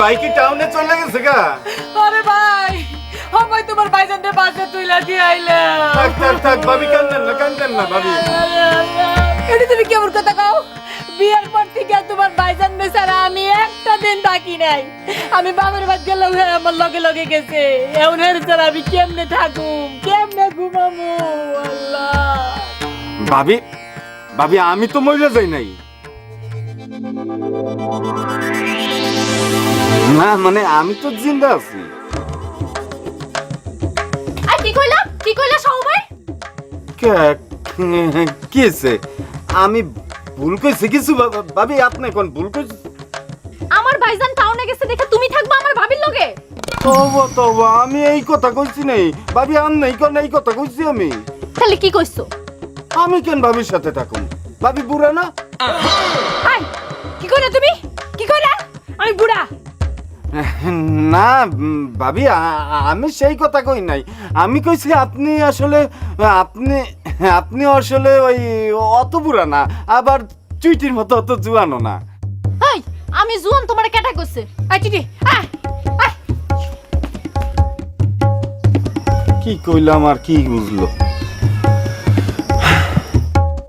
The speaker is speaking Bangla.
বাইকে টাউনে চলে গেছে গা? আরে ভাই আমায় তোমার ভাইজানদের বাসে তুইলা দিয়ে আইলাম। থাক থাক থাক ভাবি কান্দেন না কান্দেন না ভাবি। এটা তুমি কেমন কথা কও? বিয়ের পর থেকে আর তোমার ভাইজান বেচারা আমি একটা দিন বাকি নাই। আমি বাবার বাদ গেলাম হ্যাঁ আমার লগে লগে গেছে। এমন হের ছাড়া আমি কেমনে থাকুম? কেমনে ঘুমামু? আল্লাহ। ভাবি ভাবি আমি তো মরে যাই নাই। না মানে আমি তো জিন্দা আছি। আর কি কইলা? কি কইলা ভাই কে- কি হয়েছে আমি ভুল কইছি কিছু ভা- ভাবি আপনি কোন ভুল কইছি আমার ভাইজান টাউনে গেছে দেখে তুমি থাকবা আমার ভাবির লগে? তবু তবু আমি এই কথা কইছি নাই। ভাবি আম নাই কোন এই কথা কইছি আমি। তাহলে কি কইছো? আমি কেন ভাবির সাথে থাকুম? ভাবি বুড়া না? আই না ভাবি আমি সেই কথা কই নাই। আমি কইছি আপনি আসলে আপনি আপনি আসলে ওই অত বুড়া না আবার চুইটির মতো অত জুয়ানো না। এই আমি জুয়ান তোমার কেটা কইছে? আই আয় কি কইলাম আর কি বুঝলো?